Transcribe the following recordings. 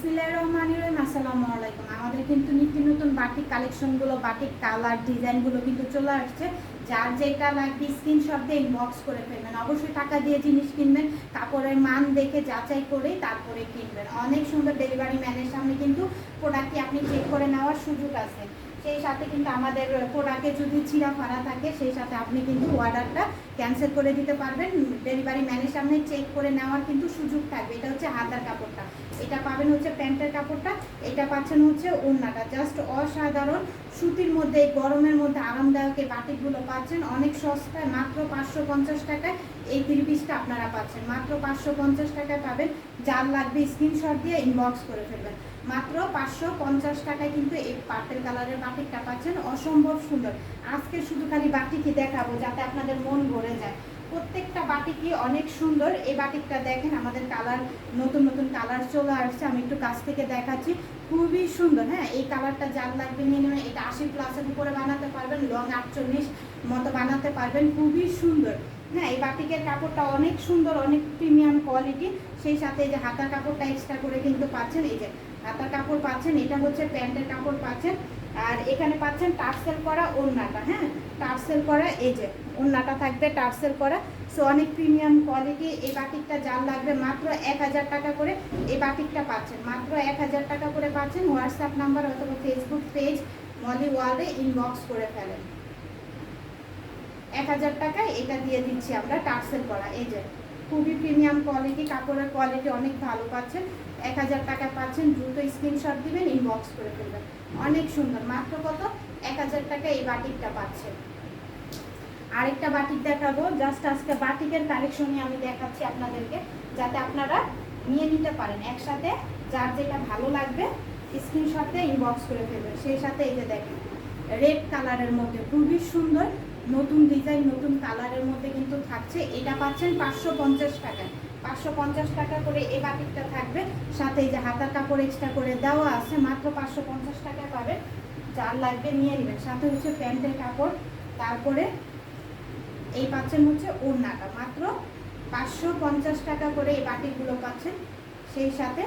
বিসমিল্লাহ রহমান রহিম, আসসালামু আলাইকুম। আমাদের কিন্তু নিত্য নতুন বাটিক কালেকশনগুলো, বাটিক কালার ডিজাইনগুলো কিন্তু চলে আসছে। যার যেটা লাগবে স্ক্রিনশট দিয়ে ইনবক্স করে ফেলবেন। অবশ্যই টাকা দিয়ে জিনিস কিনবেন, কাপড়ের মান দেখে যাচাই করে তারপরে কিনবেন। অনেক সুন্দর ডেলিভারি ম্যানের সামনে কিন্তু প্রোডাক্টটি আপনি চেক করে নেওয়ার সুযোগ আছে। সেই সাথে কিন্তু আমাদের প্রোডাক্টে যদি ছিঁড়া ফাড়া থাকে, সেই সাথে আপনি কিন্তু অর্ডারটা ক্যান্সেল করে দিতে পারবেন, ডেলিভারি ম্যানের সামনে চেক করে নেওয়ার কিন্তু সুযোগ থাকবে। এটা হচ্ছে হাতার কাপড়টা। এটা পাবেন হচ্ছে প্যান্টের কাপড়টা, এটা পাচ্ছেন হচ্ছে ওড়নাটা। জাস্ট অসাধারণ, সুতির মধ্যে এই গরমের মধ্যে আরামদায়ক এই বাটিকগুলো পাচ্ছেন। অনেক সস্তায়, মাত্র পাঁচশো পঞ্চাশ টাকায় এই থ্রি পিসটা আপনারা পাচ্ছেন। মাত্র পাঁচশো পঞ্চাশ টাকায় পাবেন। যার লাগবে স্ক্রিনশট দিয়ে ইনবক্স করে ফেলবেন। মাত্র পাঁচশো পঞ্চাশ টাকায় কিন্তু এই পার্পেল কালারের বাটিকটা পাচ্ছেন। অসম্ভব সুন্দর। আজকে শুধু খালি বাটিকই দেখাবো, যাতে আপনাদের মন ভরে যায়। প্রত্যেকটা বাটিকই অনেক সুন্দর। এই বাটিকটা দেখেন, আমাদের কালার, নতুন নতুন কালার চলে আসছে। আমি একটু কাছ থেকে দেখাচ্ছি। খুবই সুন্দর হ্যাঁ? এই কালারটা যার লাগবে নেবেন। এটা আশি প্লাসের উপরে বানাতে পারবেন লং আটচল্লিশ মতো বানাতে পারবেন। খুবই সুন্দর হ্যাঁ? এই বাটিকের কাপড়টা অনেক সুন্দর, অনেক প্রিমিয়াম কোয়ালিটি সেই সাথে এই যে হাতার কাপড়টা এক্সট্রা করে কিন্তু পাচ্ছেন। এই যে হাতার কাপড় পাচ্ছেন, এটা হচ্ছে প্যান্টের কাপড় পাচ্ছেন। আর এখানে পাচ্ছেন টার্সেল করা ওড়নাটা হ্যাঁ? টার্সেল করা, এই যে, ওড়নাটা থাকবে টার্সেল করা। সো অনেক প্রিমিয়াম কোয়ালিটি এই বাটিকটা যার লাগবে মাত্র এক হাজার টাকা করে এই বাটিকটা পাচ্ছেন। মাত্র এক হাজার টাকা করে পাচ্ছেন হোয়াটসঅ্যাপ নাম্বার অথবা ফেসবুক পেজ মলি ওয়ালে ইনবক্স করে ফেলেন। এক হাজার টাকায় এটা দিয়ে দিচ্ছি আমরা টার্সেল করা, এই যে। খুবই প্রিমিয়াম কোয়ালিটি কাপড়ের কোয়ালিটি অনেক ভালো পাচ্ছেন। এক হাজার টাকা পাচ্ছেন, দ্রুত স্ক্রিনশট দিবেন ইনবক্স করে ফেলবেন। অনেক সুন্দর। মাত্র কত? এক হাজার টাকা এই বাটিকটা পাচ্ছেন। আরেকটা বাটিক দেখাবো। জাস্ট আজকে বাটিকের কালেকশনই আমি দেখাচ্ছি আপনাদেরকে, যাতে আপনারা নিয়ে নিতে পারেন। একসাথে যার যেটা ভালো লাগবে স্ক্রিনশট দিয়ে ইনবক্স করে ফেলবেন। সেই সাথে এই যে দেখেন রেড কালারের মধ্যে খুবই সুন্দর নতুন ডিজাইন নতুন কালারের মধ্যে কিন্তু থাকছে। এটা পাচ্ছেন পাঁচশো পঞ্চাশ টাকায় পাঁচশো পঞ্চাশ টাকা করে এই বাটিকটা থাকবে। সাথে যে হাতার কাপড় এক্সট্রা করে দেওয়া আছে, মাত্র পাঁচশো পঞ্চাশ টাকায় পাবেন। যার লাগবে নিয়ে নেবেন। সাথে হচ্ছে প্যান্টের কাপড়। তারপরে এই পাচ্ছেন হচ্ছে ওড়নাটা। মাত্র পাঁচশো পঞ্চাশ টাকা করে এই বাটিকগুলো পাচ্ছেন। সেই সাথে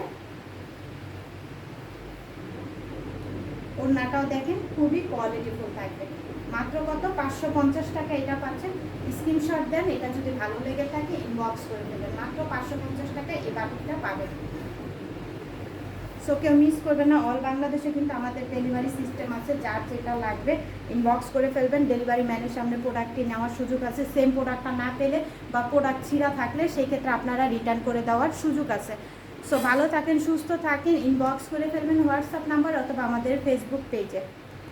ওড়নাটাও দেখেন, খুবই কোয়ালিটিফুল থাকবে। মাত্র কত? পাঁচশো পঞ্চাশ টাকা এটা পাচ্ছেন। স্ক্রিনশট দেন, এটা যদি ভালো লেগে থাকে ইনবক্স করে দেবেন। মাত্র পাঁচশো পঞ্চাশ টাকা এই বাটিকটা পাবেন। সো কেউ মিস করবে না অল বাংলাদেশে কিন্তু আমাদের ডেলিভারি সিস্টেম আছে, যার যেটা লাগবে ইনবক্স করে ফেলবেন। ডেলিভারি ম্যানের সামনে প্রোডাক্টটি নেওয়ার সুযোগ আছে। সেম প্রোডাক্টটা না পেলে বা প্রোডাক্ট ছিঁড়া থাকলে সেই ক্ষেত্রে আপনারা রিটার্ন করে দেওয়ার সুযোগ আছে। সো ভালো থাকেন, সুস্থ থাকেন ইনবক্স করে ফেলবেন হোয়াটসঅ্যাপ নাম্বার অথবা আমাদের ফেসবুক পেজে